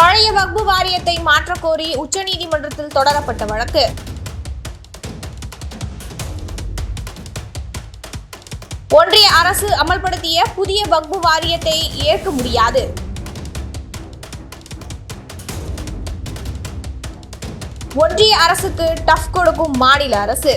பழைய வக்பு வாரியத்தை மாற்றக்கோரி உச்சநீதிமன்றத்தில் தொடரப்பட்ட வழக்கு. ஒன்றிய அரசு அமல்படுத்திய புதிய வக்பு வாரியத்தை ஏற்க முடியாது. ஒன்றிய அரசுக்கு டஃப் கொடுக்கும் மாநில அரசு.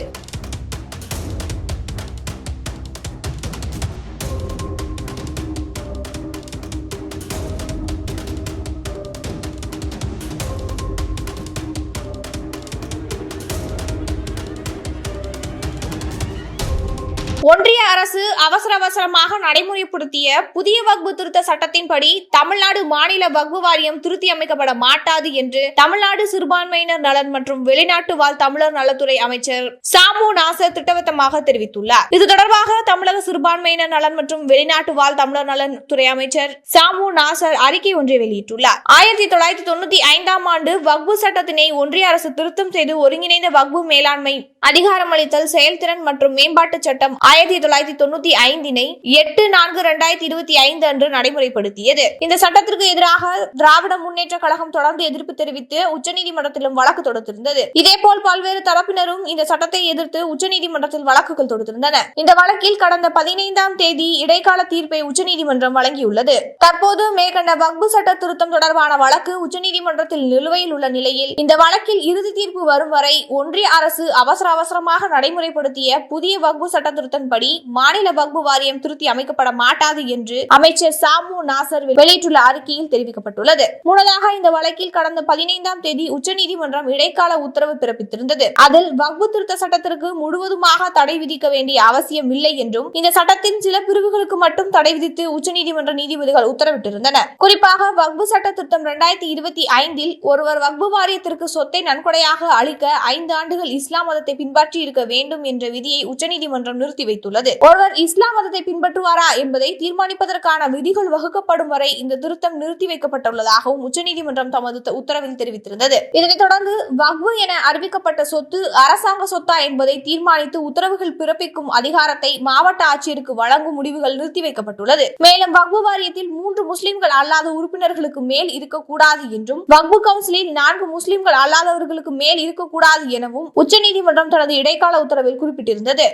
ஒன்றிய அரசு அவசர அவசரமாக நடைமுறைப்படுத்திய புதிய வக்பு திருத்த சட்டத்தின்படி தமிழ்நாடு மாநில வக்பு வாரியம் திருத்தி அமைக்கப்பட மாட்டாது என்று தமிழ்நாடு சிறுபான்மையினர் நலன் மற்றும் வெளிநாட்டு வாழ் தமிழர் நலத்துறை அமைச்சர் சாமு நாசர் திட்டவட்டமாக தெரிவித்துள்ளார். இது தொடர்பாக தமிழக சிறுபான்மையினர் நலன் மற்றும் வெளிநாட்டு வாழ் தமிழர் நலன் துறை அமைச்சர் சாமு நாசர் அறிக்கை ஒன்றை வெளியிட்டுள்ளார். ஆயிரத்தி தொள்ளாயிரத்தி தொண்ணூத்தி ஐந்தாம் ஆண்டு வக்பு சட்டத்தினை ஒன்றிய அரசு திருத்தம் செய்து ஒருங்கிணைந்த வக்பு மேலாண்மை அதிகாரமளித்தல் செயல்திறன் மற்றும் மேம்பாட்டு சட்டம் ஆயிரத்தி தொள்ளாயிரத்தி தொண்ணூத்தி ஐந்தினை எட்டு நான்கு இரண்டாயிரத்தி இருபத்தி ஐந்து அன்று நடைமுறைப்படுத்தியது. இந்த சட்டத்திற்கு எதிராக திராவிட முன்னேற்ற கழகம் தொடர்ந்து எதிர்ப்பு தெரிவித்து உச்சநீதிமன்றத்திலும் வழக்கு தொடுத்திருந்தது. இதேபோல் பல்வேறு தரப்பினரும் இந்த சட்டத்தை எதிர்த்து உச்சநீதிமன்றத்தில் வழக்குகள் தொடுத்திருந்தன. இந்த வழக்கில் கடந்த பதினைந்தாம் தேதி இடைக்கால தீர்ப்பை உச்சநீதிமன்றம் வழங்கியுள்ளது. தற்போது மேற்கண்ட வக்பு சட்ட திருத்தம் தொடர்பான வழக்கு உச்சநீதிமன்றத்தில் நிலுவையில் உள்ள நிலையில் இந்த வழக்கில் இறுதி தீர்ப்பு வரும் வரை ஒன்றிய அரசு அவசர அவசரமாக நடைமுறைப்படுத்திய புதிய வக்பு சட்ட திருத்தன்படி மாநில வக்பு வாரியம் திருத்தி அமைக்கப்பட மாட்டாது என்று அமைச்சர் சாமு நாசர் வெளியிட்டுள்ள அறிக்கையில் தெரிவிக்கப்பட்டுள்ளது. முன்னதாக இந்த வழக்கில் கடந்த பதினைந்தாம் தேதி உச்சநீதிமன்றம் இடைக்கால உத்தரவு பிறப்பித்திருந்தது. அதில் வக்பு திருத்த சட்டத்திற்கு முழுவதுமாக தடை விதிக்க வேண்டிய அவசியம் இல்லை என்றும் இந்த சட்டத்தின் சில பிரிவுகளுக்கு மட்டும் தடை விதித்து உச்சநீதிமன்ற நீதிபதிகள் உத்தரவிட்டிருந்தனர் குறிப்பாக வக்பு சட்ட திருத்தம் இரண்டாயிரத்தி இருபத்தி ஐந்தில் ஒருவர் வக்பு வாரியத்திற்கு சொத்தை நன்கொடையாக அளிக்க ஐந்து ஆண்டுகள் இஸ்லாம் மதத்தை பின்பற்றி இருக்க வேண்டும் என்ற விதியை உச்சநீதிமன்றம் நிறுத்தி தெரிவித்துள்ளது. ஒருவர் இஸ்லாம் மதத்தை பின்பற்றுவாரா என்பதை தீர்மானிப்பதற்கான விதிகள் வகுக்கப்படும் வரை இந்த திருத்தம் நிறுத்தி வைக்கப்பட்டுள்ளதாகவும் உச்சநீதிமன்றம் தமது உத்தரவில் தெரிவித்திருந்தது. இதனைத் தொடர்ந்து வக்பு என அறிவிக்கப்பட்ட சொத்து அரசாங்க சொத்தா என்பதை தீர்மானித்து உத்தரவுகள் பிறப்பிக்கும் அதிகாரத்தை மாவட்ட ஆட்சியருக்கு வழங்கும் முடிவுகள் நிறுத்தி வைக்கப்பட்டுள்ளது. மேலும் வக்பு வாரியத்தில் மூன்று முஸ்லிம்கள் அல்லாத உறுப்பினர்களுக்கு மேல் இருக்கக்கூடாது என்றும் வக்பு கவுன்சிலில் நான்கு முஸ்லிம்கள் அல்லாதவர்களுக்கு மேல் இருக்கக்கூடாது எனவும் உச்சநீதிமன்றம் தனது இடைக்கால உத்தரவில் குறிப்பிட்டிருந்தது.